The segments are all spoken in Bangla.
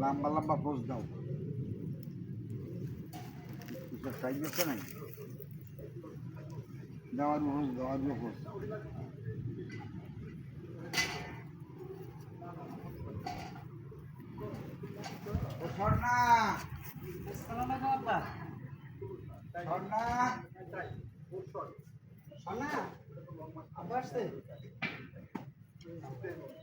লম্বা লম্বা পোজ দাও। টাইম আছে নাই? দেওয়ার পোজ দেওয়ার পোজ ও স্বর্ণা! স্বর্ণা কেমন আছে না হয় না মজা পাইনি মজা পাইনি মজা পাইনি মজা না তুমি প্রশ্ন করো না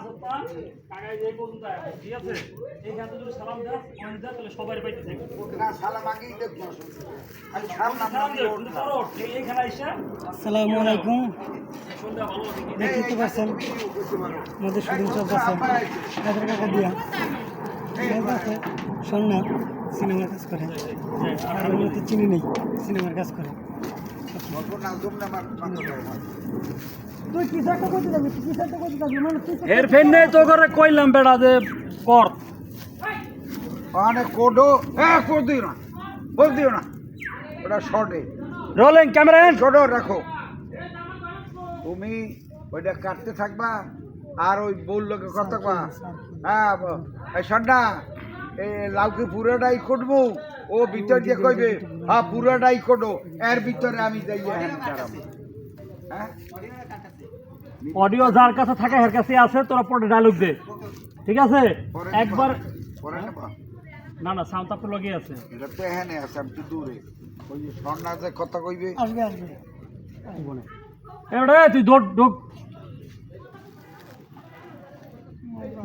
ওই ওই যে পর্যন্ত ঠিক আছে? এইখানে যদি সালাম দাস অনেক দাস তাহলে সবাই পাইতে থাকবে। না সালাম আগেই দেখব আমি সালাম দেও কিন্তু তারও এই- এইখানে আইসা আসসালামু আলাইকুম। সন্ধ্যা ভালো আছে কি? দেখতে পাচ্ছেন। আমাদের শুটিং চলতেছে কাদের কাকা দিয়া। ঠিক আছে সন্না সিনেমার কাজ করে। আর আমি তো চিনি নেই সিনেমার কাজ করে। মানে তুই তো- এর ফেন তো করে কইলাম বেড়া যে কর। মানে কোডো হ্যাঁ কোড দিও না বল দিও না। ওটা শর্টে রোলিং ক্যামেরা এন্ড ছোট রাখো। তুমি ওইটা কাটতে থাকবা আর ওই বউর লোকে কথা হ্যাঁ এই লাউকে পুরোটাই করব ও ভিতর দিয়ে কইবে হ্যাঁ পুরোটাই করো এর ভিতরে আমি যাই হ্যাঁ অডিও যার কাছে থাকে এর কাছে আছে তোরা পরে ডায়লগ দে। ঠিক আছে? একবার না না সাউন্ড আপনার লগে আছে। এটা তো এখানে আছে আমি তো দূরে। ওই যে সন্ধ্যা যে কথা কইবে। আসবে আসবে। এবারে তুই দৌড় ঢুক।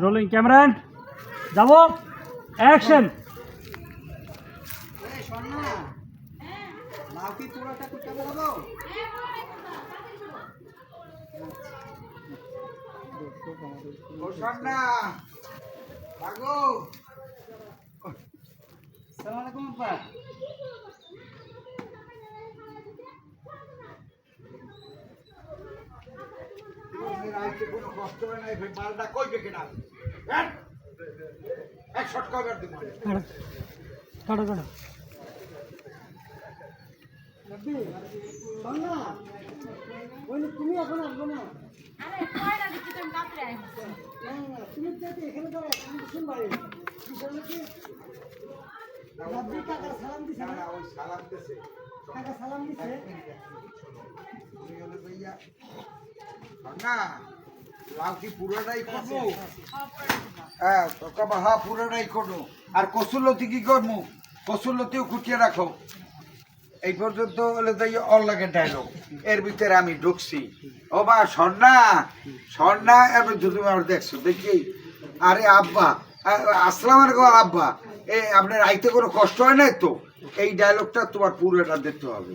রোলিং ক্যামেরা এন্ড যাব? অ্যাকশন ও সন্ধ্যা আগো সালামালাইকুম আপা তোমাদের কোনো কষ্ট হয় না এই মালটা কইবে কিনা হ্যাঁ এক শট কভার দিব কাটো কাটো তুমি এখন আসবে না। আরে কয়টা দিচ্ছি তুমি না, না, তুমি তো এখানে আমি তো সালাম দিছে না? ওই সালাম দিছে। কাকা সালাম দিছে। তুমি হলে ভাইয়া না লাউ কি পুরোটাই করব হ্যাঁ তো কবা হ্যাঁ পুরোটাই করব আর কসুরলতি কি করব কসুরলতিও কুটিয়ে রাখো। এই পর্যন্ত হলে তাই অল্লাগে ডায়লগ এর ভিতরে আমি ঢুকছি। ও বা স্বর্ণা স্বর্ণা এবার তুমি আমার দেখছ, দেখি। আরে আব্বা আসসালাম আলাইকুম আব্বা। এ, আপনার আইতে কোনো কষ্ট হয় নাই তো? এই ডায়লগটা তোমার পুরোটা দেখতে হবে।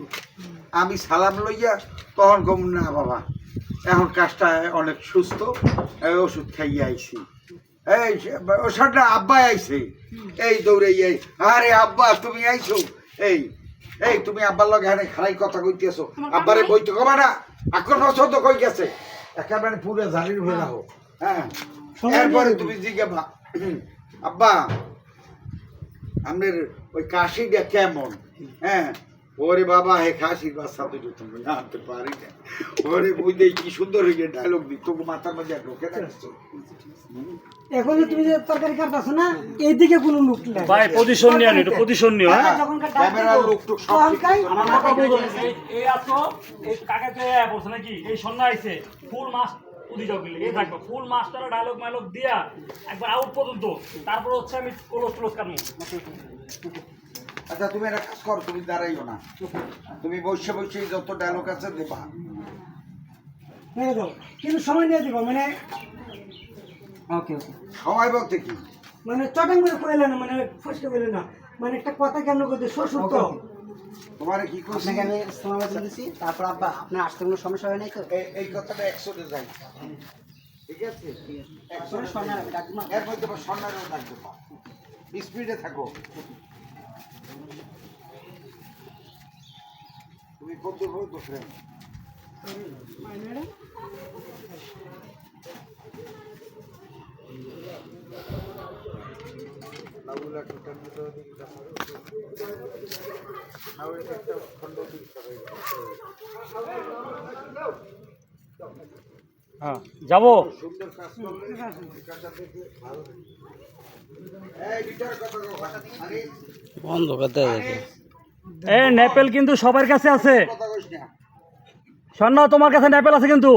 আমি সালাম লইয়া তখন কম, না বাবা, এখন কাজটা অনেক সুস্থ ওষুধ খাইয়ে আইছি। এই সে- ও সন্ধ্যা আব্বা আইছে। এই দৌড়ে আরে আব্বা, তুমি আইছো? এই এই তুমি আব্বার লগে হারে খারাই কথা কইতেছো। আব্বারে বইতে কবা না আকর তো কই গেছে? একেবারে পুরো জালির হয়ে যাব। হ্যাঁ? এরপরে তুমি জিজ্ঞাবা আব্বা আমাদের ওই কাশিটা কেমন? হ্যাঁ? ওরে বাবা হে খাসির বাচ্চা আনতে পারি না। ওরে বুঝ দেই কি সুন্দর হয়ে ডায়লগ দি। তোকে মাথার মধ্যে ঢোকে রাখছো। এখন যে তুমি যে তরকারি কাটতেছো না এইদিকে কোনো লোক নাই। ভাই পজিশন নিয়ে পজিশন নিও হ্যাঁ? ক্যামেরার লোক টুক সব। আমার কথা বুঝো এই আছো এই কাকাতে পড়ছে নাকি? এই আইছে ফুল থাকবে ফুল মাস্টার ডায়লগ মাইলগ দিয়া একবার আউট পর্যন্ত। তারপর হচ্ছে আমি ক্লোজ ক্লোজ কাটবো। আচ্ছা তুমি একটা কাজ করো তুমি দাঁড়াইও না। তুমি বসে বসে যত ডায়লগ আছে দেবা। কিন্তু সময় নিয়ে দিব মানে ওকে ওকে সময় বলতে কি? মানে চটাং করে কইলে না মানে ফসকে বলে না। মানে একটা কথা কেমন করতে শ্বশুর তো। তোমার কি করছি আমি ইসলাম আবাদ দিয়েছি তারপর আব্বা আপনার আসতে কোনো সমস্যা হয় নাই তো? এই- কথাটা একশোতে যাই। ঠিক আছে? একশো কোনো সময় আমি ডাকবো এর মধ্যে স্বর্ণারও ডাকবে স্পিডে থাকো। তুমি কত বলতো ফ্রেন্ড লাউলা টোটাল মতো দিকে একটা খন্ড হ্যাঁ যাব। সুন্দর কাজ করলে কাজটা ভালো এই কথা আরে বন্ধ করতে দেখে এই নেপেল কিন্তু সবার কাছে আছে। স্বর্ণ, তোমার কাছে নেপেল আছে কিন্তু।